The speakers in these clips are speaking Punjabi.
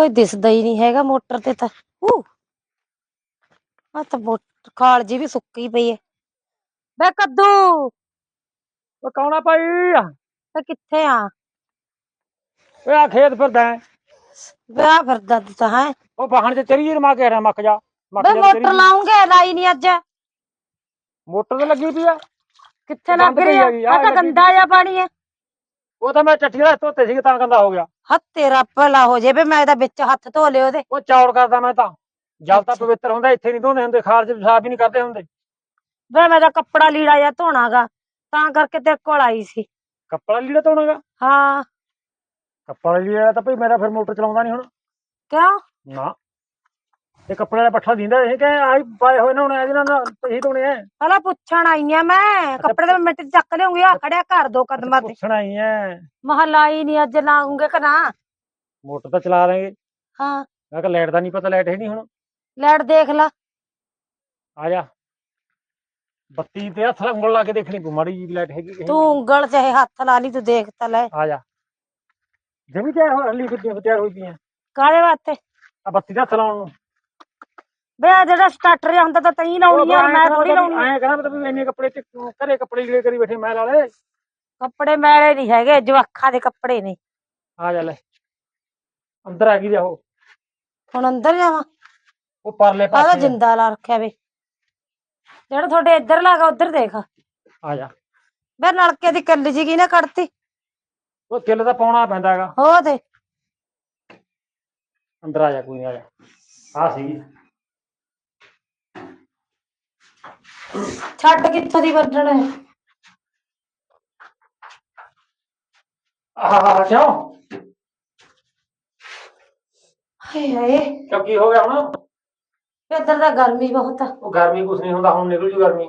ਕੋਈ ਦਿਸਦਾ ਹੀ ਨਹੀਂ ਹੈਗਾ ਮੋਟਰ ਤੇ ਤਾਂ। ਊ ਆ ਤਾਂ ਮੋਟਰ ਖਾਲ ਜੀ ਵੀ ਸੁੱਕੀ ਪਈ ਹੈ ਬੇ ਕੱਦੂ। ਉਹ ਕੌਣਾ ਭਾਈ? ਤੇ ਕਿੱਥੇ ਆ? ਓਏ ਆ ਖੇਤ ਫਿਰਦਾ ਹੈ। ਬੇ ਆ ਫਿਰਦਾ ਤੂੰ ਤਾਂ ਹੈ। ਉਹ ਬਾਹਣ ਚ ਚਰੀ ਰਮਾ ਕੇ ਰਿਹਾ ਮੱਕ ਜਾ। ਮੱਕ ਬੇ ਜਾ ਮੋਟਰ ਤੇਰੀ। ਲਾਉਂਗੇ ਲਾਈ ਨਹੀਂ ਅੱਜ। ਮੋਟਰ ਤੇ ਲੱਗੀ ਪਈ ਆ। ਕਿੱਥੇ ਲੱਗ ਗੰਦ ਪਈ ਰਹੀ ਆ? ਹੈਗੀ, ਆ ਆਹ ਤਾਂ ਲੱਗੀ ਗੰਦਾ ਜਿਹਾ ਪਾਣੀ ਹੈ ਉਹ ਤਾਂ ਮੈਂ ਚੱਟੀ ਦਾ ਧੋਤੇ ਸੀ ਤਾਂ ਗੰਦਾ ਹੋ ਗਿਆ। ਹੱਥ ਤੇਰਾ ਭਲਾ ਹੋ ਜੇ ਬੇ ਮੈਂ ਤਾਂ ਵਿੱਚ ਹੱਥ ਧੋ ਲਿਓ ਉਹਦੇ। ਉਹ ਚੌੜ ਕਰਦਾ ਮੈਂ ਤਾਂ। ਜਲ ਤਾਂ। ਪਵਿੱਤਰ ਹੁੰਦਾ ਇੱਥੇ ਨਹੀਂ ਧੋਂਦੇ ਹੁੰਦੇ ਖਾਰਜ ਸਾਫ਼ ਹੀ ਨਹੀਂ ਕਰਦੇ ਹੁੰਦੇ। ਬੇ ਮੈਂ ਤਾਂ ਕੱਪੜਾ ਲੀੜਾ ਜਾਂ ਧੋਣਾਗਾ ਤਾਂ ਕਰਕੇ ਤੇਰੇ ਕੋਲ ਆਈ ਸੀ। ਕੱਪੜਾ ਲੀੜਾ ਧੋਣਾਗਾ? ਹਾਂ। ਕੱਪੜਾ ਲੀੜਾ ਤਾਂ ਭਈ ਮੇਰਾ ਫਿਰ ਮੋਟਰ ਚਲਾਉਂਦਾ ਨਹੀਂ ਹੁਣ। ਕਿਉਂ? ਨਾ। ਇਹ ਕੱਪੜੇ ਦਾ ਪੱਠਾ ਦਿੰਦਾ ਇਹ ਕਿ ਆਹੀ ਪਾਏ ਹੋਏ ਨੇ ਹੁਣ ਇਹਦੇ ਨਾਲ ਇਹੀ ਧੋਣੇ ਆ। ਪਹਿਲਾਂ ਪੁੱਛਣ ਆਈ ਆ ਮੈਂ ਕੱਪੜੇ ਤਾਂ ਮਿੰਟ 'ਚ ਚੱਕ ਲਿਆਉਂਗੀ ਆ ਖੜਿਆ ਘਰ ਦੋ ਕਦਮਾਂ ਤੇ। ਪੁੱਛਣਾ ਹੀ ਹੈ ਮਹੱਲਾ ਹੀ ਨਹੀਂ ਅੱਜ ਲਾਉਂਗੇ ਕਿ ਨਾ। ਮੋਟਰ ਤਾਂ ਚਲਾ ਦਾਂਗੇ ਹਾਂ। ਮੈਂ ਕਿਹਾ ਲਾਈਟ ਦਾ ਨਹੀਂ ਪਤਾ ਲਾਈਟ ਹੈ ਨਹੀਂ ਹੁਣ। ਲੈਟ ਦੇਖ ਲਾ। ਆ ਜਾ। ਬੱਤੀ ਤੇ ਹੱਥ ਨਾਲ ਉਂਗਲ ਲਾ ਕੇ ਦੇਖਣੀ ਪਊ ਮਾੜੀ ਜੀ ਲਾਈਟ ਹੈਗੀ ਕਿ ਤੂੰ ਉਂਗਲ ਚਾਹੇ ਹੱਥ ਲਾ ਲਈ ਤੂੰ ਦੇਖ ਤਾਂ ਲੈ। ਆ ਜਾ। ਜਮੀ ਤਿਆਰ ਹੋ ਹਲੀ ਫਿਰਦੀਆਂ ਤਿਆਰ ਹੋਈ ਪਈਆਂ। ਆ ਕਾਹਦੇ ਵਾਸਤੇ? ਬੱਤੀ ਦਾ ਹੱਥ ਲਾਉਣ ਨੂੰ। ਬੇ ਆਹ ਜਿਹੜਾ ਸਟਾਰਟਰ ਜਿਹਾ ਹੁੰਦਾ ਤਾਂ ਤਈ ਲਾਉਣੀ ਆ ਮੈਂ ਥੋੜੀ ਲਾਉਣੀ ਐਂ ਕਹਿੰਦਾ ਮਤਲਬ ਵੀ ਇੰਨੇ ਕੱਪੜੇ ਤੇ ਘਰੇ ਕੱਪੜੇ ਲੀੜੇ ਕਰੀ ਬੈਠੇ ਮੈਂ ਵਾਲੇ ਕੱਪੜੇ ਮੈਲੇ ਨਹੀਂ ਹੈਗੇ ਜਵਾਖਾਂ ਦੇ ਕੱਪੜੇ ਨੇ। ਆ ਜਾ ਲੈ। ਅੰਦਰ ਆ ਗਈ ਜਾ ਉਹ। ਹੁਣ ਅੰਦਰ ਜਾਵਾਂ? ਉਹ ਪਰਲੇ ਪਾਸੇ ਜਿੰਦਾ ਲਾ ਰੱਖਿਆ ਵੇ। ਜਿਹੜਾ ਤੁਹਾਡੇ ਇੱਧਰ ਲਾਗਾ ਉੱਧਰ ਦੇਖ। ਆ ਜਾ। ਬੇ ਨਲਕੇ ਦੀ ਕੱਲੀ ਜੀ ਕੀ ਨਾ ਕੱਢਤੀ? ਉਹ ਕਿੱਲ ਤਾਂ ਪਾਉਣਾ ਪੈਂਦਾ ਹੈਗਾ। ਹੋ ਤੇ। ਅੰਦਰ ਆ ਜਾ ਕੋਈ ਨਹੀਂ ਆ ਜਾ। ਆ ਸੀ ਛੱਡ ਕਿੱਥੋਂ ਦੀ ਵੱਢਣ? ਹੈ ਆਹ ਕਿਉਂ? ਹਾਏ ਹਾਏ। ਕਿਉਂ ਕੀ ਹੋ ਗਿਆ ਹੁਣ? ਵੀ ਇੱਧਰ ਤਾਂ ਗਰਮੀ ਬਹੁਤ ਆ। ਉਹ ਗਰਮੀ ਕੁਛ ਨਹੀਂ ਹੁੰਦਾ ਹੁਣ ਨਿਕਲ ਜੂ ਗਰਮੀ।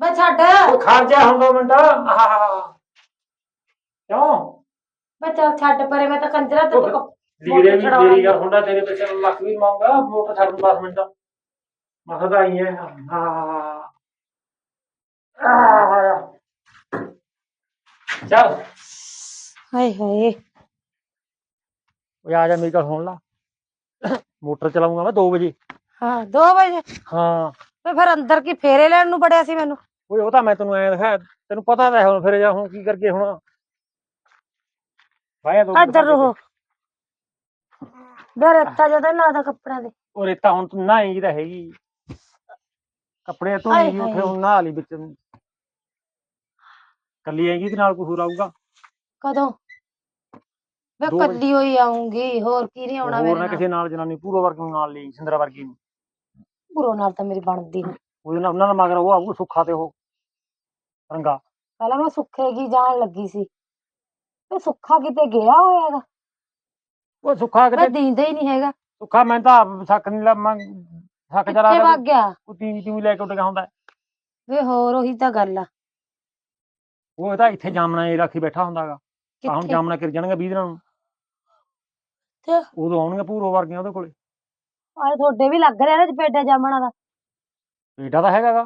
ਬੇ ਛੱਡ। ਉਹ ਖੜ ਜਾ ਹੁਣ ਦੋ ਮਿੰਟ। ਆਹ ਕਿਉਂ? ਬੇ ਚੱਲ ਛੱਡ ਪਰੇ ਮੈਂ ਤਾਂ ਕੰਜਰਾ ਤੇ ਲੀੜੇ ਵੀ ਤੇਰੀ ਗੱਲ ਹੁੰਦਾ ਤੇਰੇ ਪਿੱਛੇ ਲੱਖ ਵੀ ਮੰਗਾ ਮੋਟਰ ਛੱਡ ਨੂੰ 10 ਮਿੰਟ। ਮਸਦਾ ਆਈ ਹੈ ਹਾਂ। ਆਹ। ਚੱਲ। ਹਾਏ ਹਾਏ। ਉਹ ਆ ਜਾ ਮੇਰੀ ਗੱਲ ਸੁਣ ਲਾ। ਮੋਟਰ ਚਲਾਉਂਗਾ ਮੈਂ 2 ਵਜੇ। ਹਾਂ 2 ਵਜੇ? ਹਾਂ। ਤੇ ਫਿਰ ਅੰਦਰ ਕੀ ਫੇਰੇ ਲੈਣ ਨੂੰ ਬੜਿਆ ਸੀ ਮੈਨੂੰ? ਓਏ ਉਹ ਤਾਂ ਮੈਂ ਤੈਨੂੰ ਐ ਦਿਖਾਇਆ ਤੈਨੂੰ ਪਤਾ ਤਾਂ ਹੈ ਹੁਣ ਫਿਰ ਜਾ ਹੁਣ ਕੀ ਕਰਕੇ ਹੁਣ। ਭਾਇਆ ਦੋ ਇੱਧਰ ਰਹੋ ਬੇ ਰੇਤਾ ਜਦੋਂ ਲਾਦਾ ਕੱਪੜਿਆਂ ਦੇ ਉਹ ਰੇਤਾ ਹੁਣ ਤੂੰ ਨਹਾਏਗੀ ਤਾਂ ਹੈਗੀ। ਕੱਪੜੇ ਤੋਂ ਆਏ ਨਹੀਂ ਉੱਥੇ। ਹੁਣ ਨਹਾ ਲਈ ਵਿੱਚ। ਨੂੰ ਕੱਲੀ ਆਏਗੀ ਤੇ ਨਾਲ ਕੋਈ ਹੋਰ ਆਊਗਾ? ਕਦੋਂ? ਮੈਂ ਦੋ ਵਜੇ। ਕੱਲੀ ਹੋਈ ਆਉਂਗੀ ਹੋਰ ਕੀ ਨਹੀਂ ਆਉਣਾ ਹੋਰ ਮੇਰੇ ਨਾ ਨਾਲ? ਕਿਸੇ ਨਾਲ ਜਨਾਨੀ ਪੂਰੋ ਵਰਗੀ ਨੂੰ ਨਾਲ ਲਈ ਸਿੰਦਰਾ ਵਰਗੀ ਨੂੰ। ਬੁਰੋ ਨਾਲ ਤਾਂ ਮੇਰੀ ਬਣਦੀ ਨੀ। ਉਹਦੇ ਨਾਲ ਉਹਨਾਂ ਦਾ ਮਗਰ ਉਹ ਆਊਗਾ ਸੁੱਖਾ ਤੇ ਉਹ ਰੰਗਾ। ਪਹਿਲਾਂ ਮੈਂ ਸੁੱਖੇਗੀ ਜਾਣ ਲੱਗੀ ਸੀ। ਤੇ ਸੁੱਖਾ ਕਿਤੇ ਗਿਆ ਹੋਇਆ ਹੈਗਾ? ਉਹ ਸੁੱਖਾ ਮੈਂ ਕਿਤੇ ਦੀਂਦਾ ਹੀ ਨਹੀਂ ਹੈਗਾ। ਸੁੱਖਾ ਮੈਂ ਤਾਂ ਆਪ ਸੱਕ ਨਹੀਂ ਲਾ ਮੈਂ ਸੱਕ ਜਰਾ ਕਿੱਥੇ ਵਗ ਗਿਆ? ਉਹ ਟੀਵੀ ਟੀਵੀ ਲੈ ਕੇ ਉੱਡ ਗਿਆ ਹੁੰਦਾ। ਵੇ ਹੋਰ ਉਹੀ ਤਾਂ ਗੱਲ ਆ। ਉਹ ਤਾਂ ਇੱਥੇ ਜਾਮਣਾ ਇਹ ਰੱਖੀ ਬੈਠਾ ਹੁੰਦਾਗਾ। ਆ ਹੁਣ ਕਿੱਥੇ? ਜਾਮਣਾ ਕਿਰ ਜਾਣਗੇ 20 ਦਿਨਾਂ ਨੂੰ। ਤੇ ਉਦੋਂ ਆਉਣਗੇ ਪੂਰੋ ਵਰਗੀਆਂ ਉਹਦੇ ਕੋਲੇ। ਆਏ ਤੁਹਾਡੇ ਵੀ ਲੱਗ ਰਿਹਾ ਨਾ ਚਪੇਡਾ ਜਾਮਣਾ ਦਾ। ਪੇਡਾ ਤਾਂ ਹੈਗਾਗਾ।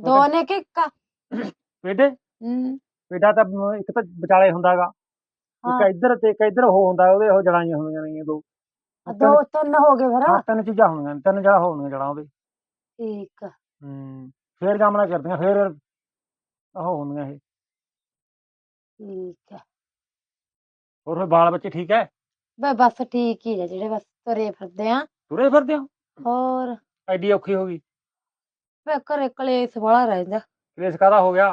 ਦੋ ਨੇ ਕਿ ਇੱਕ ਆ? ਪੇਡੇ? ਹੂੰ। ਪੇਡਾ ਤਾਂ ਮ- ਇੱਕ ਤਾਂ ਵਿਚਾਲੇ ਹੁੰਦਾਗਾ। ਇੱਕ ਹਾਂ। ਇੱਧਰ ਤੇ ਇੱਕ ਇੱਧਰ ਉਹ ਹੁੰਦਾ ਉਹਦੇ ਉਹ ਜੜਾਈਆਂ ਹੁੰਦੀਆਂ ਨੇ ਦੋ। ਦੋ ਤਿੰਨ ਹੋ ਗਏ ਫਿਰ। ਹਾਂ ਤਿੰਨ ਚੀਜ਼ਾਂ ਹੁੰਦੀਆਂ ਨੇ, ਤਿੰਨ ਜੜਾ ਹੋਣਗੀਆਂ ਜੜਾਂ ਉਹਦੇ। ਠੀਕ ਆ, ਹੂੰ ਫੇਰ ਜਾਮਣਾ ਕਰਦੀਆਂ ਫੇਰ ਉਹ ਹੁੰਦੀਆਂ ਇਹ। ਠੀਕ ਆ। ਹੋਰ ਫਿਰ ਬਾਲ ਬੱਚੇ ਠੀਕ ਹੈ ਬੇ ਬਸ ਠੀਕ ਹੀ ਆ ਜਿਹੜੇ ਬਸ ਤੁਰੇ ਫਿਰਦੇ ਆ। ਤੁਰੇ ਫਿਰਦੇ ਹੋ? ਹੋਰ? ਐਡੀ ਔਖੀ ਹੋ ਗਈ। ਵੇ ਘਰੇ ਕਲੇਸ਼ ਵਾਲਾ ਰਹਿੰਦਾ। ਕੇਸ ਕਾਦਾ ਹੋ ਗਿਆ?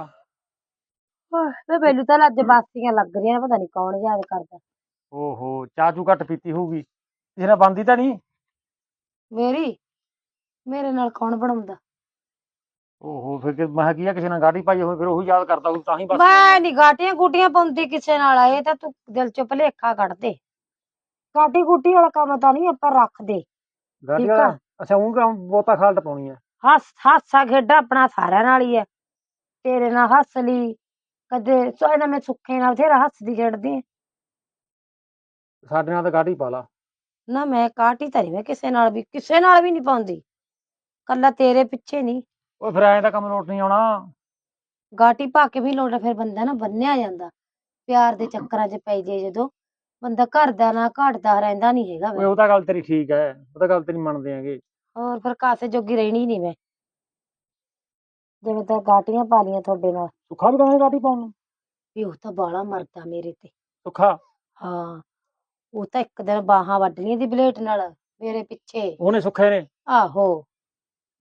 ਵੇ ਮੈਨੂੰ ਤਾਂ ਅੱਜ ਬਾਸੀਆਂ ਲੱਗ ਰਹੀਆਂ ਨੇ ਪਤਾ ਨਹੀਂ ਕੌਣ ਯਾਦ ਕਰਦਾ। ਓਹੋ ਚਾਹ ਚੂ ਘੱਟ ਪੀਤੀ ਹੋਊਗੀ। ਕਿਸੇ ਨਾਲ ਬੰਦੀ ਤਾਂ ਨਹੀਂ ਮੇਰੀ? ਮੇਰੇ ਨਾਲ ਕੌਣ ਬਣਾਉਂਦਾ? ਓਹੋ ਫਿਰ ਕਿ ਮੈਂ ਕਿਹਾ ਕੀ ਆ ਕਿਸੇ ਨਾਲ ਗਾੜੀ ਪਾਈ ਹੋਈ ਫਿਰ ਉਹੀ ਯਾਦ ਕਰਦਾ ਹੋਊ ਤਾਂ ਹੀ ਬਸ ਮੈਂ ਨੀ ਗਾਟੀਆਂ ਗੂਟੀਆਂ ਪਾਉਂਦੀ ਕਿਸੇ ਨਾਲ ਇਹ ਤਾਂ ਤੂੰ ਦਿਲ ਚੋਂ ਭੁਲੇਖਾ ਕੱਢ ਦੇ। ਗਾਟੀ ਗੂਟੀ ਵਾਲਾ ਕੰਮ ਤਾਂ ਨਹੀਂ ਆਪਾਂ ਰੱਖਦੇ ਠੀਕ ਆ। ਅੱਛਾ ਉਹ ਕੰਮ ਬੋਤਾ ਖਾਲਟ ਪਾਉਣੀ ਹੈ ਹੱਸ ਹਾਸਾ ਖੇਡਾ ਆਪਣਾ ਸਾਰਿਆਂ ਨਾਲ ਹੀ ਹੈ ਤੇਰੇ ਨਾਲ ਹੱਸ ਲਈ ਕਦੇ ਸੋਏ ਨਾ ਮੈਂ ਸੁੱਖੇ ਨਾਲ ਬਥੇਰਾ ਹੱਸਦੀ ਖੇਡਦੀ। ਸਾਡੇ ਨਾਲ ਤਾਂ ਗਾੜੀ ਪਾ ਲਾ ਨਾ ਮੈਂ ਕਾਟੀ ਨਹੀਂ ਮੈਂ ਕਿਸੇ ਨਾਲ ਵੀ ਕਿਸੇ ਨਾਲ ਵੀ ਨਹੀਂ ਪਾਉਂਦੀ। ਕੱਲਾ ਤੇਰੇ ਪਿੱਛੇ ਨਹੀਂ। ਓਏ ਫਿਰ ਐਂ ਤਾਂ ਕੰਮ ਨੋਟ ਨਹੀਂ ਆਉਣਾ। ਗਾਟੀ ਪਾ ਕੇ ਵੀ ਲੋੜਾ ਫਿਰ ਬੰਦਾ ਨਾ ਬੰਨਿਆ ਜਾਂਦਾ। ਪਿਆਰ ਦੇ ਚੱਕਰਾਂ 'ਚ ਪੈ ਜੇ ਜਦੋਂ। ਬੰਦਾ ਘਰ ਦਾ ਨਾ ਘਾਟਦਾ ਰਹਿੰਦਾ ਨਹੀਂ ਹੈਗਾ ਓਏ ਉਹ ਤਾਂ ਗੱਲ ਤੇਰੀ ਠੀਕ ਹੈ ਉਹ ਤਾਂ ਗੱਲ ਤੇਰੀ ਮੰਨਦੇ ਆਂਗੇ ਹੋਰ ਫਿਰ ਕਾਸੇ ਜੋਗੀ ਰਹਿਣੀ ਨਹੀਂ ਮੈਂ। ਜਿਵੇਂ ਤਾਂ ਗਾਟੀਆਂ ਪਾ ਲੀਆਂ ਤੁਹਾਡੇ ਨਾਲ। ਸੁੱਖਾ ਵੀ ਕਹਾਂ ਗਾਟੀ ਪਾਉਣ ਨੂੰ? ਵੀ ਉਹ ਤਾਂ ਬਾਲਾ ਮਰਦਾ ਮੇਰੇ ਤੇ। ਸੁੱਖਾ? ਹਾਂ ਉਹ ਤਾਂ ਇੱਕ ਦਿਨ ਬਾਹਾਂ ਵੱਢਣੀਆਂ ਦੀ ਬਲੇਟ ਨਾਲ ਮੇਰੇ ਪਿੱਛੇ। ਉਹਨੇ ਸੁੱਖੇ ਨੇ? ਆਹੋ।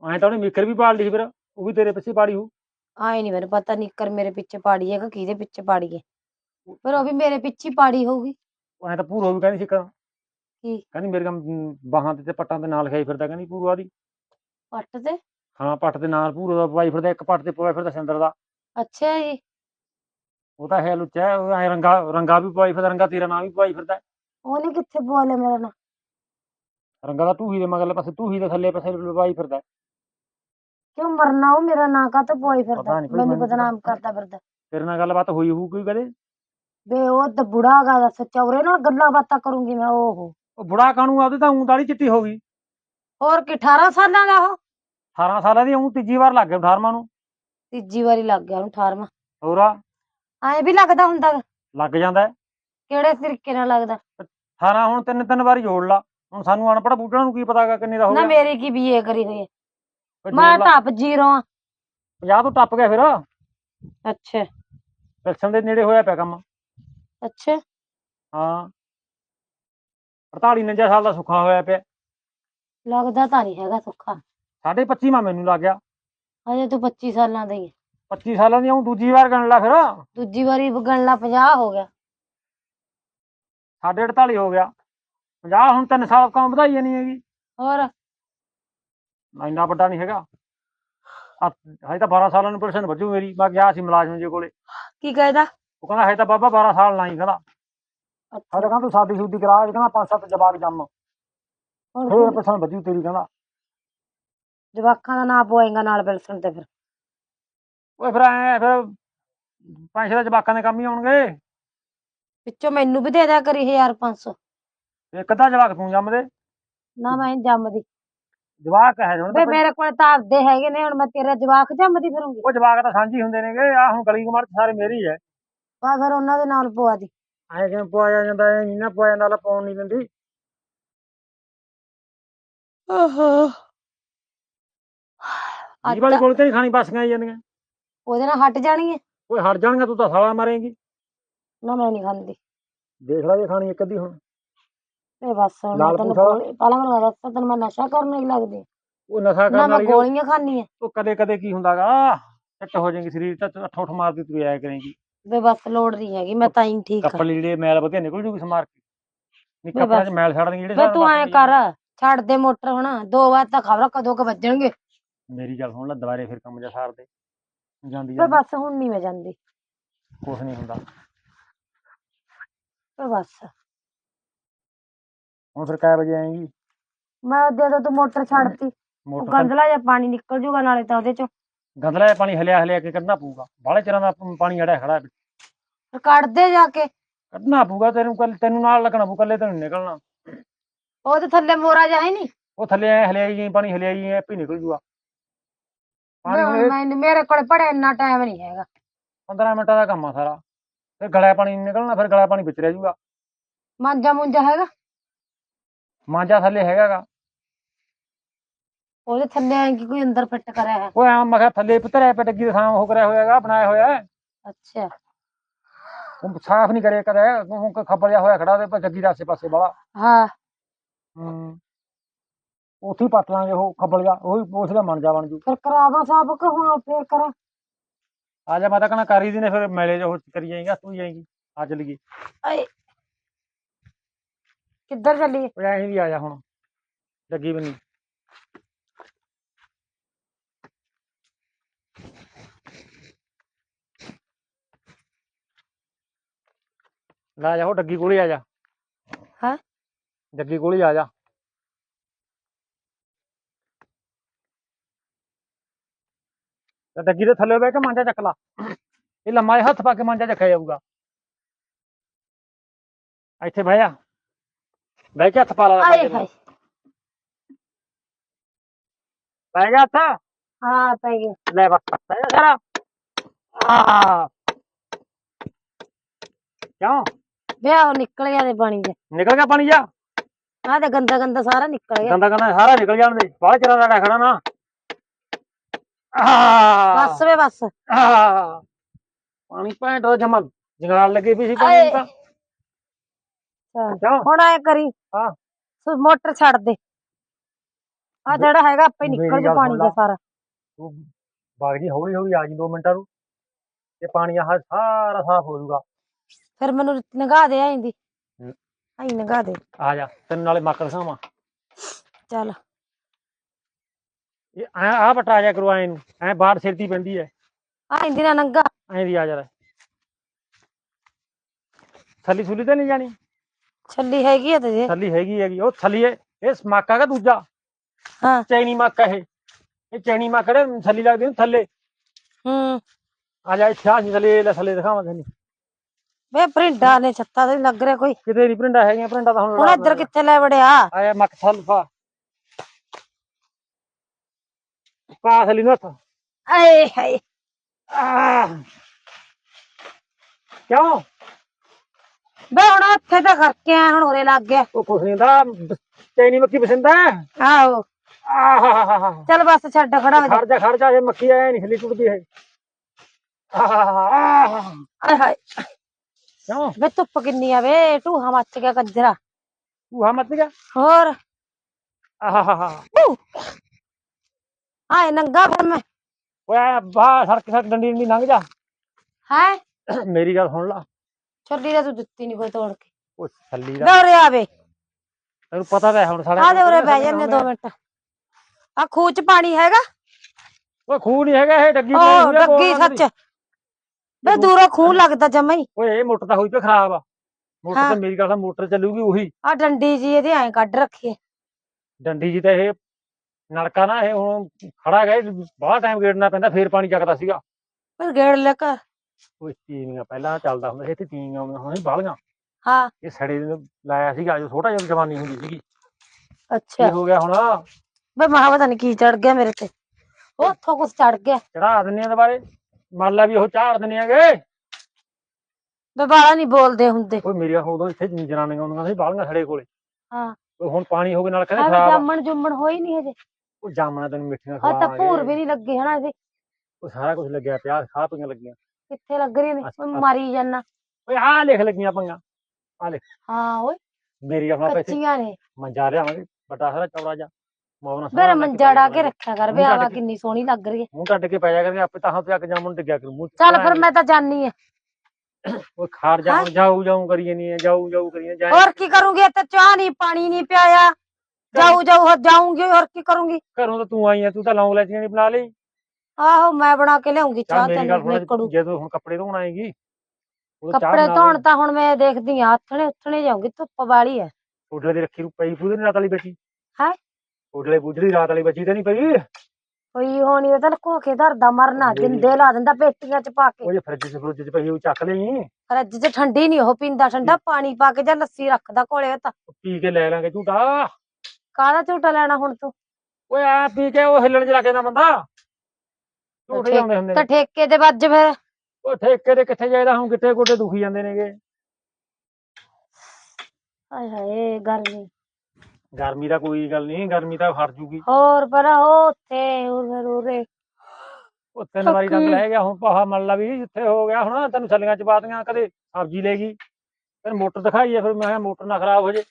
ਐਂ ਤਾਂ ਉਹਨੇ ਮਿੱਕਰ ਵੀ ਪਾੜ ਲਈ ਸੀ ਫਿਰ ਉਹ ਵੀ ਤੇਰੇ ਪਿੱਛੇ ਪਾੜੀ ਹੂ ਆਏ ਨਹੀਂ ਮੈਨੂੰ ਪਤਾ ਨਿੱਕਰ ਮੇਰੇ ਪਿੱਛੇ ਪਾੜੀ ਹੈ ਕਿ ਕਿਹਦੇ ਪਿੱਛੇ ਪਾੜੀ ਹੈ। ਪਰ ਉਹ ਵੀ ਮੇਰੇ ਪਿੱਛੇ ਹੀ ਪਾੜੀ ਹੋਊਗੀ। ਐਂ ਤਾਂ ਪੂਰੋ ਵੀ ਕਹਿੰਦੀ ਸੀ ਕਰ ਕੀ? ਕਹਿੰਦੀ ਮੇਰੇ ਕੰਮ ਬਾਹਾਂ ਤੇ ਤੇ ਪੱਟਾਂ ਦੇ ਨਾਲ ਖਾਈ ਫਿਰਦਾ ਕਹਿੰਦੀ ਪੂਰਵਾ ਦੀ ਪੱਟ ਤੇ? ਹਾਂ ਪੱਟ ਦੇ ਨਾਲ ਪੂਰੋ ਦਾ ਪਵਾਈ ਫਿਰਦਾ ਇੱਕ ਪੱਟ ਤੇ ਪਵਾਈ ਫਿਰਦਾ ਸਿੰਦਰ ਦਾ। ਅੱਛਾ ਜੀ। ਉਹ ਤਾਂ ਹੈ ਲੁੱਚਾ ਉਹ ਐਂ ਰੰਗਾ ਰੰਗਾ ਵੀ ਪਵਾਈ ਫਿਰਦਾ ਰੰਗਾ ਤੇਰਾ ਨਾਂ ਵੀ ਪਵਾਈ ਫਿਰਦਾ। ਉਹਨੇ ਕਿੱਥੇ ਬੋਲੇ ਮੇਰਾ ਨਾਲ ਰੰਗਾ ਦਾ ਟੂਹੀ ਦੇ ਮਗਰਲੇ ਪਾਸੇ ਟੂਹੀ ਦੇ ਥੱਲੇ ਪਾਸੇ ਪਵਾਈ ਫਿਰਦਾ। ਕਿਉਂ ਮਰਨਾ ਉਹ ਮੇਰਾ ਨਾਂ ਕਾ ਫਿਰਦਾ? ਪਤਾ ਨੀ ਕੋਈ ਮੈਨੂੰ ਮੈਨੂੰ ਤਾਂ ਬਦਨਾਮ ਕਰਦਾ ਫਿਰਦਾ। ਤੇਰੇ ਨਾਲ ਗੱਲਬਾਤ ਹੋਈ ਹੋਊ ਕੋਈ ਕਦੇ? ਵੇ ਉਹ ਤਾਂ ਬੁੜਾ ਗਾ ਦੱਸ ਚੌਰੇ ਨਾਲ ਗੱਲਾਂ ਬਾਤਾਂ ਕਰੂੰਗੀ ਮੈਂ ਓਹੋ। ਉਹ ਬੁੜਾ ਕਾਣੂ ਆਪਦੇ ਤਾਂ ਊਂ ਦਾੜੀ ਚਿੱਟੀ ਹੋ ਗਈ। ਹੋਰ ਕੀ 18 ਸਾਲਾਂ ਦਾ ਉਹ? 18 ਸਾਲਾਂ ਦੀ ਊਂ ਤੀਜੀ ਵਾਰ ਲੱਗ ਗਿਆ 18ਵਾਂ ਨੂੰ। ਤੀਜੀ ਵਾਰੀ ਲੱਗ ਗਿਆ ਉਹਨੂੰ 18ਵਾਂ ਹੋਰਾ? ਐਂ ਵੀ ਲੱਗਦਾ ਹੁੰਦਾ ਗਾ। ਲੱਗ ਜਾਂਦਾ ਹੈ। ਕਿਹੜੇ ਤਰੀਕੇ ਨਾਲ ਲੱਗਦਾ? 18 ਹੁਣ ਤਿੰਨ ਤਿੰਨ ਵਾਰੀ ਜੋੜ ਲਾ। ਹੁਣ ਸਾਨੂੰ ਅਨਪੜ੍ਹ ਬੂਟਿਆਂ ਨੂੰ ਕੀ ਪਤਾਗਾ ਕਿੰਨੇ ਦਾ ਹੋ ਨਾ ਗਿਆ। ਮੇਰੀ ਕੀ ਬੀਏ ਕਰੀ ਹੋਈ ਹੈ। ਫਿਰ ਮੈਂ ਜੋੜ ਲਾ। ਤਾਂ ਆਪ ਜ਼ੀਰੋ ਆ। 50 ਤੋਂ ਟੱਪ ਗਿਆ ਫਿਰ। ਅੱਛਾ। ਇਲੈਕਸ਼ਨ ਦੇ ਨੇੜੇ ਹੋਇਆ ਪਿਆ ਕੰਮ। ਅੱਛਾ। ਹਾਂ। 48 49 ਸਾਲ ਦਾ ਸੁੱਖਾ ਹੋਇਆ ਪਿਆ। ਲੱਗਦਾ ਤਾਂ ਨਹੀਂ ਹੈਗਾ ਸੁੱਖਾ। ਸਾਢੇ 25 ਮਾ ਮੈਨੂੰ ਲੱਗ ਗਿਆ। ਹਜੇ ਤੂੰ 25 ਸਾਲਾਂ ਦਾ ਹੀ ਹੈ। 25 ਸਾਲਾਂ ਦੀ ਊਂ ਦੂਜੀ ਵਾਰ ਗਣ ਲਾ ਫਿਰ। ਦੂਜੀ ਵਾਰੀ ਗਣਲਾ 50 ਹੋ ਗਿਆ। ਸਾਢੇ 48 ਹੋ ਗਿਆ। 50 ਹੁਣ ਤਿੰਨ ਸਾਲ ਕੰਮ ਵਧਾਈ ਨਹੀਂ ਹੈਗੀ। ਹੋਰ? ਇੰਨਾ ਵੱਡਾ ਨਹੀਂ ਹੈਗਾ। ਹਜੇ ਤਾਂ 12 ਸਾਲਾਂ ਨੂੰ ਪੈਨਸ਼ਨ ਵੱਜੂ ਮੇਰੀ। ਮੈਂ ਗਿਆ ਸੀ ਮੁਲਾਜ਼ਮ ਜੀ ਕੋਲੇ। ਕੀ ਕਹਿਦਾ? ਉਹ ਕਹਿੰਦਾ ਹਜੇ ਤਾਂ ਬਾਬਾ 12 ਸਾਲ ਨਾ ਹੀ ਕਹਿੰਦਾ ਹਜੇ ਕਹਿੰਦਾ ਤੂੰ ਸਾਦੀ ਸੂਦੀ ਕਰਾ ਕਹਿੰਦਾ ਪੰਜ ਸੱਤ ਜਵਾਕ ਜੰਮ। ਤੂੰ ਪੈਨਸ਼ਨ ਵੱਜੂ ਤੇਰੀ ਕਹਿੰਦਾ। ਜਵਾਕਾਂ ਦਾ ਨਾਂ ਪਵਾਏਗਾ ਨਾਲ ਬਿਲਸਣ ਤੇ ਫਿਰ। ਓਏ ਫਿਰ ਐ ਫਿਰ ਪੈਸੇ ਤਾਂ ਜਵਾਕਾਂ ਦੇ ਕੰਮ ਹੀ ਆਉਣਗੇ। ਵਿੱਚੋਂ ਮੈਨੂੰ ਵੀ ਦੇ ਦਿਆ ਕਰੀ 1500 ਇੱਕ ਅੱਧਾ ਜਵਾਕ ਤੂੰ ਜੰਮ ਦੇ। ਨਾ ਮੈਂ ਨੀ ਜੰਮਦੀ। ਜਵਾਕ ਹੈ ਹੁਣ ਵੇ ਤਾਂ ਮੇਰੇ ਕੋਲ ਤਾਂ ਆਪਦੇ ਹੈਗੇ ਨੇ ਹੁਣ ਮੈਂ ਤੇਰਾ ਜਵਾਕ ਜੰਮਦੀ ਫਿਰੂੰਗੀ। ਉਹ ਜਵਾਕ ਤਾਂ ਸਾਂਝੀ ਹੁੰਦੇ ਨੇਗੇ ਆ ਹੁਣ ਗਲੀ ਕਮਾਰ ਸਾਰੇ ਮੇਰੀ ਹੈ। ਵਾ ਫਿਰ ਉਹਨਾਂ ਦੇ ਨਾਲ ਪਵਾ ਦੀ। ਐ ਕਿਵੇਂ ਪਵਾਇਆ ਜਾਂਦਾ ਐ ਨਹੀਂ ਨਾ ਪਵਾਇਆ ਨਾਲ ਪਾਉਣ ਨਹੀਂ ਦਿੰਦੀ। ਓਹੋ ਅੱਜ ਵਾਲੇ ਕੋਲ ਤੇ ਨਹੀਂ ਖਾਣੀ ਬਸੀਆਂ ਜਾਂਦੀਆਂ। ਉਹਦੇ ਨਾਲ ਹਟ ਜਾਣੀ ਹੈ ਓਏ ਹਟ ਜਾਣਗੇ ਤੂੰ ਤਾਂ ਸਾਲਾ ਮਾਰੇਂਗੀ। ਨਾ ਮੈਂ ਨਹੀਂ ਖਾਂਦੀ। ਦੇਖ ਲੈ ਜੇ ਖਾਣੀ ਇੱਕ ਅੱਧੀ ਹੁਣ। ਤੇ ਬਸ ਮੈਂ ਤੈਨੂੰ? ਗੋਲੀ- ਪਹਿਲਾਂ ਮੈਨੂੰ ਦੱਸ ਤੈਨੂੰ ਮੈਂ ਨਸ਼ਾ ਕਰਨ ਹੀ ਲੱਗਦੀ। ਉਹ ਨਸ਼ਾ ਕਰਨ ਮੈਂ ਵਾਲੀ ਗੋਲੀਆਂ ਖਾਣੀ ਹੈ ਉਹ ਕਦੇ ਕਦੇ ਕੀ ਹੁੰਦਾਗਾ? ਟੱਟ ਹੋ ਜਾਏਗੀ ਸਰੀਰ ਤਾਂ ਅੱਠ ਉੱਠ ਮਾਰਦੀ ਤੂੰ ਆਇਆ ਕਰੇਂਗੀ। ਵੇ ਬਸ ਲੋੜ ਨਹੀਂ ਹੈਗੀ ਮੈਂ ਤਾਂ ਹੀ ਠੀਕ ਆ। ਕੱਪੜੇ ਜਿਹੜੇ ਮੈਲ ਵਧੀਆ ਨਿਕਲ ਜੂਗੀ ਸਮਾਰ ਕੇ। ਨਹੀਂ 'ਚ ਬਸ। ਮੈਲ ਛੱਡ ਦੇਂਗੇ ਜਿਹੜੇ ਤੂੰ ਐਂ ਕੱਪੜੇ ਕਰ ਛੱਡ ਦੇ ਮੋਟਰ ਹੁਣ। ਦੋ ਵਾਰ ਤਾਂ ਖਬਰ ਕਦੋਂ ਕ ਵੱਜਣਗੇ। ਮੇਰੀ ਗੱਲ ਸੁਣ ਲੈ ਦੁਬਾਰੇ ਫਿਰ ਕੰਮ ਜਾ ਸਾਰ ਦੇ। ਜਾਂਦੀ ਜਾਂਦੀ। ਬਸ ਹੁਣ ਨਹੀਂ ਮੈਂ ਜਾਂਦੀ। ਕੁਛ ਨਹੀਂ ਹੁੰਦਾ। ਬਸ। ਹੁਣ ਫਿਰ ਕਾਇ ਵਜੇ ਆਏਗੀ? ਮੈਂ ਦੇ ਦੋ ਤੂੰ ਮੋਟਰ ਛੱਡਤੀ। ਉਹ ਮੋਟਰ ਗੰਦਲਾ ਜਿਹਾ ਪਾਣੀ ਨਿਕਲ ਜੂਗਾ ਨਾਲੇ ਤਾਂ ਉਹਦੇ ਚੋਂ। ਗੰਦਲਾ ਜਿਹਾ ਪਾਣੀ ਹਲਿਆ ਹਲਿਆ ਕੇ ਕੱਢਣਾ ਪਊਗਾ। ਬਾਹਲੇ ਚਿਰਾਂ ਦਾ ਪ- ਪਾਣੀ ਅੜਿਆ ਖੜਾ ਹੈ। ਫਿਰ ਕੱਢ ਦੇ ਜਾ ਕੇ। ਕੱਢਣਾ ਪਊਗਾ ਤੈਨੂੰ ਕੱਲ ਤੈਨੂੰ ਨਾਲ ਲੱਗਣਾ ਪਊ ਕੱਲੇ ਤੈਨੂੰ ਨਿਕਲਣਾ। ਉਹਦੇ ਥੱਲੇ ਮੋਰਾ ਜਾ ਹੈ ਨਹੀਂ ਉਹ ਥੱਲੇ ਐ ਹਲਿਆਈ ਜਾਈਂ ਪਾਣੀ ਹਲਿਆਈ ਜਾਈਂ ਆਪੇ ਨਿਕਲ ਜੂਗਾ। ਮੈਂ ਮੇਰੇ ਕੋਲ ਪੜਿਆ ਇੰਨਾ ਟਾਈਮ ਨਹੀਂ ਹੈਗਾ। 15 ਮਿੰਟਾਂ ਦਾ ਕੰਮ ਆ ਸਾਰਾ। ਫਿਰ ਗਲਿਆ ਪਾਣੀ ਨੀ ਨਿਕਲਣਾ ਫਿਰ ਗਲਿਆ ਪਾਣੀ ਵਿੱਚ ਰਹਿ ਜੂਗਾ। ਮਾਂਜਾ ਮੁੰਜਾ ਹੈਗਾ? ਮਾਂਜਾ ਥੱਲੇ ਹੈਗਾਗਾ। ਉਹਦੇ ਥੱਲੇ ਐਂ ਕਿ ਕੋਈ ਅੰਦਰ ਫਿੱਟ ਕਰਿਆ ਹੈ ਉਹ ਐਂ ਮੈਂ ਕਿਹਾ ਥੱਲੇ ਪੁੱਤਰਿਆ ਪੇ ਡੱਗੀ ਦੇ ਥਾਂ ਉਹ ਕਰਿਆ ਹੋਇਆਗਾ ਬਣਾਇਆ ਹੋਇਆ ਹੈ। ਅੱਛਾ। ਉਹ ਸਾਫ਼ ਨਹੀਂ ਕਰਿਆ ਕਦੇ ਉਹ ਖੱਬਲ ਜਿਹਾ ਹੋਇਆ ਖੜਾ ਉਹਦੇ ਪਰ ਡੱਗੀ ਦੇ ਆਸੇ ਪਾਸੇ ਵਾਲਾ। ਹਾਂ। ਹੂੰ। ਉੱਥੇ ਹੀ ਪੱਟ ਲਾਂਗੇ ਉਹ ਖੱਬਲ ਜਾ ਉਹੀ ਉਸ ਦਾ ਮਨ ਜਾ ਬਣ ਜੂ। ਫਿਰ ਕਰਾਵਾ ਸਾਹਿਬ ਕਿ ਹੁਣ ਫੇਰ ਕਰਾਂ। ਆ ਜਾ ਮੈਂ ਤਾਂ ਕਹਣਾ ਕਰੀ ਦੀ ਨੇ ਫਿਰ ਮੇਲੇ ਜੋ ਕਰੀ ਜਾਏਗਾ ਤੂੰ ਜਾਏਗੀ ਆ ਚੱਲੀਏ ਆਏ। ਕਿੱਧਰ ਚੱਲੀ ਉਹ ਐਂ ਵੀ ਆ ਜਾ ਹੁਣ ਡੱਗੀ ਬਣੀ ਲੈ ਜਾ ਉਹ ਡੱਗੀ ਕੋਲੇ ਆ ਜਾ। ਹੈਂ? ਡੱਗੀ ਕੋਲੇ ਆ ਜਾ। ਤੇ ਡੱਗੀ ਦੇ ਥੱਲੇ ਬਹਿ ਕੇ ਮਾਂਜਾ ਚੱਕ ਲਾ। ਇਹ ਲੰਮਾ ਜਿਹਾ ਹੱਥ ਪਾ ਕੇ ਮਾਂਜਾ ਚੱਕਿਆ ਜਾਊਗਾ। ਇੱਥੇ ਬਹਿ ਜਾ। ਬਹਿ ਕੇ ਹੱਥ ਪਾ ਲਾ ਆਏ। ਹਾਏ। ਬਹਿ ਜਾ ਹੱਥ? ਹਾਂ ਪੈ ਗਿਆ। ਲੈ ਬਸ ਬਹਿ ਜਾ ਸਾਰਾ ਆ ਕਿਉਂ? ਵਿਆਹ ਉਹ ਨਿਕਲ ਗਿਆ ਦੇ ਪਾਣੀ ਦੇ ਨਿਕਲ ਗਿਆ ਪਾਣੀ ਜਾ ਆਹ ਤੇ ਗੰਦਾ ਗੰਦਾ ਸਾਰਾ ਨਿਕਲ ਗਿਆ। ਗੰਦਾ ਗੰਦਾ ਸਾਰਾ ਨਿਕਲ ਜਾਣ ਦੇ ਬਾਹਰ ਚਿਰਾਂ ਦਾ ਖੜਾ ਨਾ। ਬਸ ਵੇ ਬਸ। ਆਹ। ਪਾਣੀ ਭੈਣ ਤੋਂ ਜਮਾ ਜੰਗਾਲ ਲੱਗੀ ਪਈ ਸੀ ਪਾਣੀ। ਤਾਂ। ਕਿਉਂ ਹੁਣ ਐ ਕਰੀ। ਹਾਂ। ਤੂੰ ਮੋਟਰ ਛੱਡ ਦੇ। ਆ ਜਿਹੜਾ ਹੈਗਾ ਆਪੇ ਮੇਰੀ ਨਿਕਲ ਜੂ ਗੱਲ ਪਾਣੀ ਸੁਣ ਦਾ ਲਾ। ਸਾਰਾ। ਤੂੰ ਬਾਗ ਜੀ ਹੌਲੀ ਹੌਲੀ ਆ ਜੀ 2 ਮਿੰਟਾਂ ਨੂੰ। ਤੇ ਪਾਣੀ ਆਹ ਸਾਰਾ ਸਾਫ਼ ਹੋ ਜਾਊਗਾ ਫਿਰ ਮੈਨੂੰ ਨਗਾ ਦੇ ਆਈਂਦੀ ਹਮ। ਆਈ ਨਗਾ ਦੇ। ਆ ਜਾ ਤੈਨੂੰ ਨਾਲੇ ਮੱਕ ਦਿਖਾਵਾਂ। ਚੱਲ। ਇਹ ਆ ਆ ਜਾ ਕਰੋ ਐ ਨੂੰ ਐ ਬਾਹਰ ਸਿਰਤੀ ਪੈਂਦੀ ਐ। ਆਈਂਦੀ ਨਾ ਨੰਗਾ। ਐ ਦੀ ਆ ਜਾ ਥੱਲੀ ਸੁਲੀ ਤੇ ਨਹੀਂ ਜਾਣੀ? ਛੱਲੀ ਹੈਗੀ ਆ ਤੇ ਜੇ। ਥੱਲੀ ਹੈਗੀ ਹੈਗੀ ਉਹ ਥੱਲੀ ਇਹ ਇਹ ਸਮਾਕਾ ਦਾ ਦੂਜਾ। ਹਾਂ। ਚੈਨੀ ਮੱਕ ਇਹ। ਇਹ ਚੈਨੀ ਮੱਕ ਦੇ ਥੱਲੀ ਲੱਗਦੀ ਨੇ ਥੱਲੇ। ਹੂੰ। ਆ ਜਾ ਇੱਥੇ ਆ ਥੱਲੇ ਲੈ ਥੱਲੇ ਦਿਖਾਵਾਂ ਤੈਨੂੰ। ਵੇ ਪ੍ਰਿੰਡਾ ਨੇ ਛੱਤਾ ਤੇ ਲੱਗ ਰਿਹਾ ਕੋਈ। ਕਿਤੇ ਨਹੀਂ ਪ੍ਰਿੰਡਾ ਹੈਗੀਆਂ ਪ੍ਰਿੰਡਾ ਤਾਂ ਹੁਣ ਹੁਣ ਇੱਧਰ ਕਿੱਥੇ ਲੈ ਵੜਿਆ? ਆਇਆ ਮੱਕ ਥਲਫਾ। ਪਾ ਥੱਲੀ ਨੂੰ ਹੱਥ ਆਏ ਹਾਏ ਆਹ। ਕਿਉਂ ਵੇ ਹੁਣ ਉੱਥੇ ਤਾਂ ਕਰਕੇ ਆ ਹੁਣ ਉਰੇ ਲੱਗ ਗਿਆ ਉਹ ਕੁਛ ਨਹੀਂ ਦਾ ਚੈਨੀ ਮੱਕੀ ਪਸੰਦ ਹੈ ਆਹੋ ਆਹ ਚੱਲ ਬਸ ਛੱਡ ਖੜਾ ਹੋ ਜਾ ਖੜ ਜਾ ਖੜ ਜਾ ਇਹ ਮੱਖੀ ਐ ਨਹੀਂ ਥੱਲੇ ਟੁੱਟਦੀ ਹੈ ਆਹ ਆਏ ਹਾਏ ਕਿਉਂ ਵੇ ਧੁੱਪ ਕਿੰਨੀ ਆ ਵੇ ਟੂਹਾ ਮੱਚ ਗਿਆ ਕੰਜਰਾ ਤੂੰ ਆ ਮੱਤ ਗਿਆ ਹੋਰ ਆਹ ਆਏ ਨੰਗਾ ਫਿਰ ਮੈਂ ਓਏ ਬਾਹਰ ਸੜਕ ਸੜਕ ਡੰਡੀ ਡੰਡੀ ਲੰਘ ਜਾ ਹੈ ਮੇਰੀ ਗੱਲ ਸੁਣ ਲਾ ਛੱਲੀ ਦਾ ਤੂੰ ਦਿੱਤੀ ਨਹੀਂ ਕੋਈ ਤੋੜ ਕੇ ਉਹ ਥੱਲੀ ਦਾ ਵੇ ਉਰੇ ਆਵੇ ਤੈਨੂੰ ਪਤਾ ਤਾਂ ਹੈ ਹੁਣ ਸਾਡਾ ਆ ਦੇ ਉਰੇ ਬਹਿ ਜਾਂਦੇ ਦੋ ਮਿੰਟ ਆ ਖੂਹ ਚ ਪਾਣੀ ਹੈਗਾ ਓਏ ਖੂਹ ਨਹੀਂ ਹੈਗਾ ਇਹ ਡੱਗੀ ਓ ਪਈ ਹੋਈ ਆ ਡੱਗੀ ਕੋਲ ਸੱਚ ਵੇ ਦੂਰੋਂ ਖੂਹ ਲੱਗਦਾ ਜਮਾ ਹੀ ਓਏ ਇਹ ਮੋਟਰ ਤਾਂ ਹੋਈ ਪਈ ਖਰਾਬ ਆ ਮੋਟਰ ਹਾਂ। ਤਾਂ ਮੇਰੀ ਗੱਲ ਤਾਂ ਮੋਟਰ ਚੱਲੂਗੀ ਉਹੀ ਆ ਡੰਡੀ ਜੀ ਇਹਦੇ ਐਂ ਕੱਢ ਰੱਖੀਏ ਡੰਡੀ ਜੀ ਤਾਂ ਇਹ ਨਲਕਾ ਨਾ ਇਹ ਹੁਣ ਖੜਾ ਗਿਆ ਬਾਹਰ ਟਾਈਮ ਗੇੜਨਾ ਪੈਂਦਾ ਫੇਰ ਪਾਣੀ ਚੱਕਦਾ ਸੀਗਾ। ਫਿਰ ਗੇੜ ਲੈ ਕਰ ਉਹ ਤੀਵੀਆਂ ਪਹਿਲਾਂ ਚੱਲਦਾ ਹੁੰਦਾ ਸੀ ਇੱਥੇ ਆਉਂਦੀਆਂ ਹੁਣ ਬਾਲੀਆਂ ਹਾਂ। ਇਹ ਸੜੇ ਨੂੰ ਲਾਇਆ ਸੀਗਾ ਜੋ ਛੋਟਾ ਜਿਹਾ ਜਵਾਨੀ ਹੁੰਦੀ ਸੀਗੀ। ਅੱਛਾ। ਕੀ ਹੋ ਗਿਆ ਹੁਣ? ਵੇ ਮਹਾ ਪਤਾ ਕੀ ਚੜ ਗਿਆ ਮੇਰੇ ਤੇ। ਉੱਥੋਂ ਕੁਛ ਚੜ ਗਿਆ। ਚੜਾ ਦਿੰਨੇ ਆ ਦੁਬਾਰੇ ਮੰਨ ਲਾ ਵੀ ਉਹ ਝਾੜ ਦਿੰਨੇ ਆਗੇ ਬਾਲਾ ਨਹੀਂ ਬੋਲਦੇ ਹੁੰਦੇ। ਓਏ ਮੇਰੀਆਂ ਉਦੋਂ ਇੱਥੇ ਜਨਾਨੀਆਂ ਆਉਂਦੀਆਂ ਸੀ ਬਾਲੀਆਂ ਸੜੇ ਕੋਲੇ। ਹਾਂ। ਹੁਣ ਪਾਣੀ ਹੋ ਗਿਆ ਨਾਲ ਕਹਿੰਦੇ ਖਰਾਬ। ਜਾਮਣ ਜੁੰਮਣ ਹੋਈ ਨਹੀਂ ਹਜੇ। ਉਹ ਜਾਮਣਾ ਤੈਨੂੰ ਮਿੱਠੀਆਂ ਆ ਤਾਂ ਖਵਾਵਾਂਗੇ। ਭੂਰ ਵੀ ਨਹੀਂ ਲੱਗੀ ਹਨਾ ਇਹਦੇ ਉਹ ਸਾਰਾ ਕੁਝ ਲੱਗਿਆ ਪਿਆ ਖਾ ਪੀਆਂ ਲੱਗੀਆਂ ਕਿੱਥੇ ਲੱਗ ਰਹੀ ਨੇ ਅੱਛਾ, ਓਏ ਅੱਛਾ। ਮਾਰੀ ਜਾਨਾ ਓਏ ਆਹ ਲਿਖ ਲੱਗੀਆਂ ਪੰਗਾ ਹਾਂ ਓਏ ਮੇਰੀ ਆਪਣਾ ਪੈਸੇ ਕੱਚੀਆਂ ਨੇ ਮੰਜਾ ਰਿਆਵਾਂਗੇ ਬਟਾ ਸਾਰਾ ਚੌੜਾ ਜਾ ਮੌਨਾ ਮੇਰਾ ਮੰਜਾ ਡਾ ਕੇ ਰੱਖਿਆ ਕਰ ਵੇ ਮੂੰਹ ਆਵਾ ਕੱਢ ਕੇ। ਕਿੰਨੀ ਸੋਹਣੀ ਲੱਗ ਰਹੀ ਹੈ ਮੂੰਹ ਕੱਢ ਕੇ ਪੈ ਜਾ ਕਰਕੇ ਆਪੇ ਤਾਂ ਤੇ ਅੱਕ ਜਾਮਣ ਡਿੱਗਿਆ ਕਰੂ ਮੂੰਹ ਚ ਚੱਲ ਐਂ ਫਿਰ ਨੀ। ਮੈਂ ਤਾਂ ਜਾਨੀ ਆ ਓਏ ਖਾੜ ਜਾ ਹੈਂ? ਜਾਊ ਜਾਊ ਕਰੀਏ ਨਹੀਂ ਜਾਊ ਜਾਊ ਕਰੀਏ ਜਾਏ ਹੋਰ ਕੀ ਕਰੂੰਗੀ ਇੱਥੇ ਚਾਹ ਨਹੀਂ ਪਾਣੀ ਨਹੀਂ ਪਿਆਇਆ ਜਾਊ ਜਾਊ ਹੋ ਜਾਊਂਗੀ ਹੋਰ ਕੀ ਕਰੂੰਗੀ? ਘਰੋਂ ਤਾਂ ਤੂੰ ਆਈ ਆ ਤੂੰ ਤਾਂ ਲੌਂਗ ਲੈਚੀਆਂ ਨਹੀਂ ਬਣਾ ਲਈ। ਆਹੋ ਮੈਂ ਬਣਾ ਕੇ ਲਿਆਉਂਗੀ ਚਾਹ ਚੱਲ ਮੇਰੀ ਗੱਲ ਤੈਨੂੰ ਮੇਕੜੂ ਸੁਣ ਜਦੋਂ ਹੁਣ ਕੱਪੜੇ ਧੋਣ ਆਏਗੀ ਉਦੋਂ ਚਾਹ ਕੱਪੜੇ ਬਣਾ ਧੋਣ। ਤਾਂ ਹੁਣ ਮੈਂ ਦੇਖਦੀ ਆ ਹੱਥਣੇ ਉੱਥਣੇ ਜਾਊਂਗੀ ਧੁੱਪ ਵਾਲੀ ਹੈ ਉਡਲੇ ਦੀ ਰੱਖੀ ਰੂ ਪਈ ਪੂਰੀ ਰਾਤ ਵਾਲੀ ਬੈਠੀ? ਹੈਂ? ਉਡਲੇ ਬੁੱਝੜੀ ਰਾਤ ਵਾਲੀ ਬੱਚੀ ਤਾਂ ਨਹੀਂ ਪਈ? ਕੋਈ ਹੋਣੀ ਉਹ ਤਾਂ ਲੁਕੋ ਕੇ ਧਰਦਾ ਮਰਨਾ ਮੇਰੀ- ਜਿੰਦੇ ਲਾ ਦਿੰਦਾ ਪੇਟੀਆਂ ਚ ਪਾ ਕੇ। ਉਹ ਜੇ ਫਰਿੱਜ ਚ ਫਰੁੱਜ ਚ ਪਈ ਉਹ ਚੱਕ ਲਈ। ਫਰਿੱਜ ਚ ਠੰਡੀ ਨਹੀਂ ਉਹ ਪੀਂਦਾ ਠੰਡਾ ਪਾਣੀ ਪਾ ਕੇ ਜਾਂ ਲੱਸੀ ਰੱਖਦਾ ਕੋਲੇ ਉਹ ਤਾਂ ਪੀ ਕੇ ਲੈ ਲਾਂਗੇ ਝੂਟਾ। ਕਾਹਦਾ ਝੂਟਾ ਲੈਣਾ ਹੁਣ ਤੂੰ? ਓਏ ਆ ਪੀ ਕੇ ਉਹ ਹਿੱਲਣ ਚ ਲੱਗੇ ਨਾ ਬੰਦਾ। ਝੂਟੇ ਠੇ- ਆਉਂਦੇ ਹੁੰਦੇ ਤਾਂ ਨੇ। ਠੇਕੇ ਦੇ ਵੱਜ ਫਿਰ। ਉਹ ਠੇਕੇ ਦੇ ਕਿੱਥੇ ਜਾਇਦਾ ਹੁਣ ਕਿੱਥੇ ਗੋਡੇ ਦੁਖੀ ਜਾਂਦੇ ਨੇਗੇ। ਹਾਏ ਹਾਏ ਗਰਮੀ। ਗਰਮੀ ਦਾ ਕੋਈ ਗੱਲ ਨਹੀਂ ਗਰਮੀ ਤਾਂ ਹਟ ਜੂਗੀ। ਹੋਰ ਪਰ ਉਹ ਉੱਥੇ ਉਰੇ ਉਰੇ। ਉਹ ਤਿੰਨ ਵਾਰੀ ਥੱਕੀ। ਲੈ ਗਿਆ ਹੁਣ ਪਾਹਾ ਮੰਨ ਲਾ ਵੀ ਜਿੱਥੇ ਹੋ ਗਿਆ ਹੁਣ ਤੈਨੂੰ ਛੱਲੀਆਂ ਚ ਪਾਤੀਆਂ ਕਦੇ ਸਬਜ਼ੀ ਲੈ ਗਈ। ਫਿਰ ਮੋਟਰ ਦਿਖਾਈ ਆ ਫਿਰ ਮੈਂ ਕਿਹਾ ਮੋਟਰ ਨਾ ਖਰਾਬ ਹੋ ਜੇ।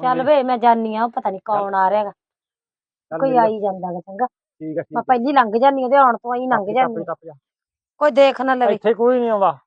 ਚੱਲ ਵੇ ਮੈਂ ਜਾਨੀ ਆ ਪਤਾ ਨਹੀਂ ਕੌਣ ਆ ਰਿਹਾਗਾ ਚੱਲ ਕੋਈ ਆਈ ਜਾਂਦਾ ਗਾ ਚੰਗਾ। ਠੀਕ ਆ ਠੀਕ ਮੈਂ ਆ। ਪਹਿਲੀ ਲੰਘ ਜਾਨੀ ਉਹਦੇ ਆਉਣ ਤੋਂ ਆਈ ਲੰਘ ਜਾਨੀ। ਕੋਈ ਦੇਖ ਨਾ ਲਵੇ। ਇੱਥੇ ਕੋਈ ਨਹੀਂ ਆਉਂਦਾ।